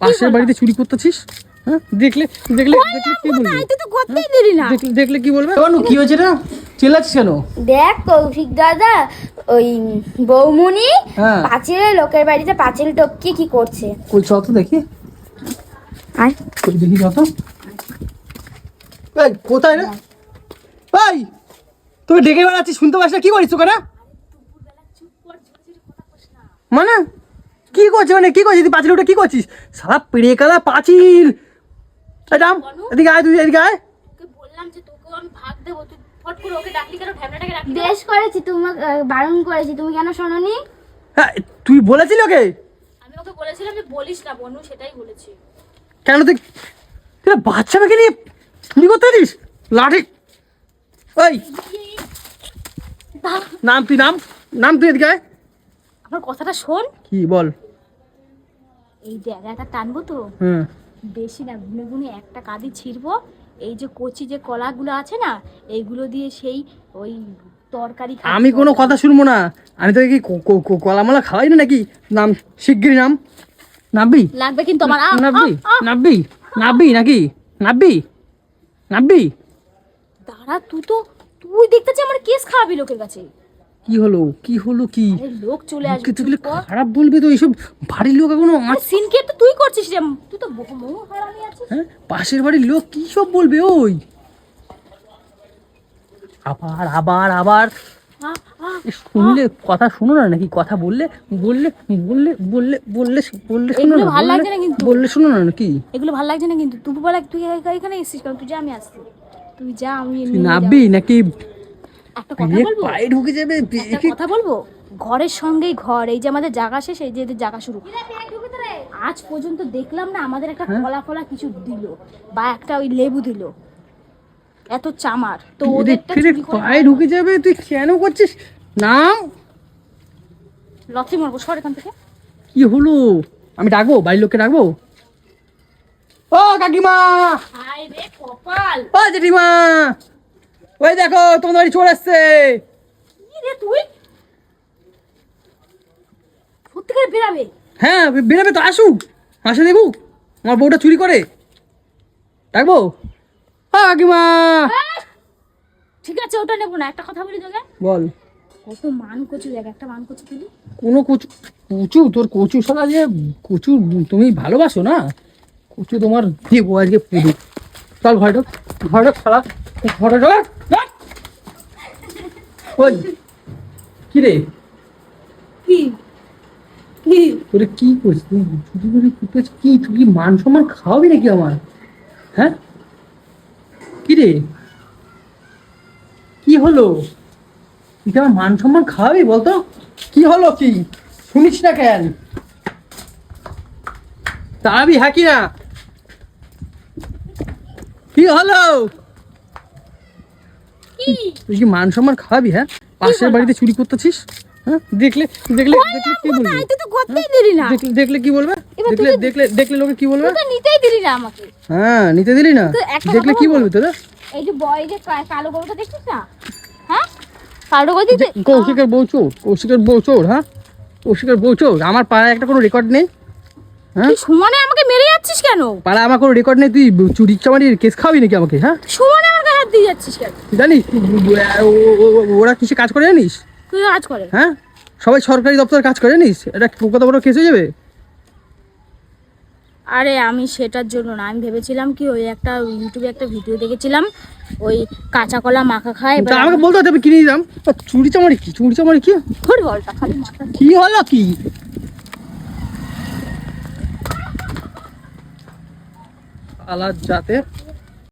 পাশের বাড়িতে চুরি করতেছিস? হ্যাঁ? দেখলে দেখলে দেখলে কি বলবে? তুই তো করতেই দিলি না। দেখলে দেখলে কি বলবে? কেন কি হয়েছে রে? চেল্লাচ্ছিস কেন? দেখ কৌশিক দাদা ওই বৌমনি হ্যাঁ। পাঁচিলে লোকের বাড়িতে পাঁচিল টপকে কি করছে? কই চল তো দেখি। কই এই কোথায় রে? এই তুই ডেকে বেড়াচ্ছিস শুনতে পাস না? কি করিস ওখানে মানে? কি করছিস মানে? কি করছিস? তুই পাঁচিল উঠে কি করছিস? সারা পেড়ে কালা পাঁচিল। এদিকে আয় তুই এদিকে আয়। বললাম যে তোকে আমি ভাগ দেবো তুই ফট করে ওকে ডাকলি কেন? ঢ্যামনাটাকে ডাকলি বেশ করেছি বারণ করেছি তুমি কেন শোনোনি? হ্যাঁ তুই বলেছিলি ওকে? আমি ওকে বলেছিলাম যে বলিস না বনু সেটাই বলেছি। কেন তুই তুই বাচ্চা মেয়েকে নিয়ে চুরি করতে দিস লাঠি। ওই নাম তুই নাম নাম তুই এদিকে আয়। আমার কথাটা শোন। কি বল। এই জায়গাটা টানবো তো? হুম। বেশি না গুনে গুনে একটা কাঁদি ছিড়বো। এই যে কচি যে কলাগুলো আছে না এইগুলো দিয়ে সেই ওই তরকারি আমি কোনো কথা শুনব না। আমি তোকে কি ক- ক- ক- খাওয়াই না নাকি? নাম শিগগিরি নাম। নাববি। লাগবে কিন্তু আমার। নাববি নাববি নাববি নাকি? নাববি নাববি। দাঁড়া তুই তো তুই দেখতেছি আমার কেস খাওয়াবি লোকের কাছে। কি হলো? কি হলো কি? লোক চলে আসবে কর। খারাপ বলবি তো এইসব বাড়ির লোক এখনও আরে সিন কেয়ার তো তুই করছিস রে। তুই তো হারামি আছিস। হ্যাঁ? পাশের বাড়ির লোক কি সব বলবে ওই? আবার আবার আবার। শুনলে কথা শুনো না নাকি? কথা বললে বললে বললে বললে বললে বললে শুনো না ভালো লাগছে না কিন্তু। বললে শুনো না নাকি? এগুলো ভালো লাগছে না কিন্তু। তুই বলে তুই এখানে এসেছিস কারণ তুই যা আমি আসছি তুই যা আমি তুই নাববি নাকি। একটা কথা বলব? পায়ে ঢুকে যাবে একটা কথা বলব? ঘরের সঙ্গেই ঘর এই যে আমাদের জায়গা শেষ এই যে এদের জায়গা শুরু। আজ পর্যন্ত দেখলাম না আমাদের একটা হ্যাঁ? কলা ফলা কিছু দিল বা একটা ওই লেবু দিল। এত চামার। তো তুই ওদেরটা চুরি করে পায়ে ঢুকে যাবে তুই কেন করছিস? নাম? লথি মারবো সর এখান থেকে। কি হলো? আমি ডাকবো? বাড়ির লোককে ডাকবো? ও কাকিমা! হায় রে কপাল! ও জেঠিমা! ওই দেখো তোমাদের বাড়ি চোর আসছে। তুই? বেরাবে? হ্যাঁ বেরোবে তো আসুক। আসে দেখুক আমার বউটা চুরি করে। ডাকবো ও কাকিমা। ঠিক আছে ওটা নেব না একটা কথা বলি তোকে। বল। কত মান কচু দেখ একটা মান কচু দিলি কোনো কচু কচু তোর কচু শালা যে কচু তুমি ভালোবাসো না? কচু তোমার দেবো আজকে পুরো চল ঘরে ঢোক ঘরে ঢোক। ওই কি রে? কি? কি? তোরে কি করছিস? তুই চুরি করে কি করছিস কি? তুই কি মান সম্মান খাওয়াবি নাকি আমার? হ্যাঁ? কি রে? কি হলো? তুই আমার মান সম্মান খাওয়াবি বলতো? কি হলো কি? শুনিস না কেন? তাড়াবি হ্যাঁ কি না। কি হলো? তুই কি মান সম্মান খাওয়াবি হ্যাঁ? পাশের বাড়িতে চুরি করতেছিস? হ্যাঁ? দেখলে দেখলে দেখলে কি বলবি? তুই তো করতেই দিলি না। দেখলে দেখলে কি বলবে? দেখলে দেখলে দেখলে লোকে কি বলবে? তুই তো নিতেই দিলি না আমাকে। হ্যাঁ নিতে দিলি না? তো দেখলে কি বলব? তোরা? এই যে বয় যে কালো গরুটা দেখছিস না? হ্যাঁ? কালো গরু কৌশিকের বউ চোর কৌশিকের বউ চোর হ্যাঁ? কৌশিকের বউ চোর আমার পাড়ায় একটা কোনো রেকর্ড নেই? হ্যাঁ? সমানে আমাকে মেরে যাচ্ছিস কেন? পাড়ায় আমার কোনো রেকর্ড নেই তুই চুরি চামারির কেস খাওয়াবি নাকি আমাকে হ্যাঁ? সমানে হাত দিয়ে যাচ্ছিস কেন? জানিস ওরা কিসে কাজ করে জানিস? তুই আজ করে। হ্যাঁ? সবাই সরকারি দপ্তরে কাজ করে জানিস? এটা কত বড় কেস হয়ে যাবে? আরে আমি সেটার জন্য না আমি ভেবেছিলাম কি ওই একটা ইউটিউবে একটা ভিডিও দেখেছিলাম ওই কাঁচা কলা মাখা খায় তা এবার আমাকে বলতে আমি কিনে আর চুরি চামারি কি? চুরি চামারি কি? ধরি বলটা খালি কি হলো কি? আলাদ যাতে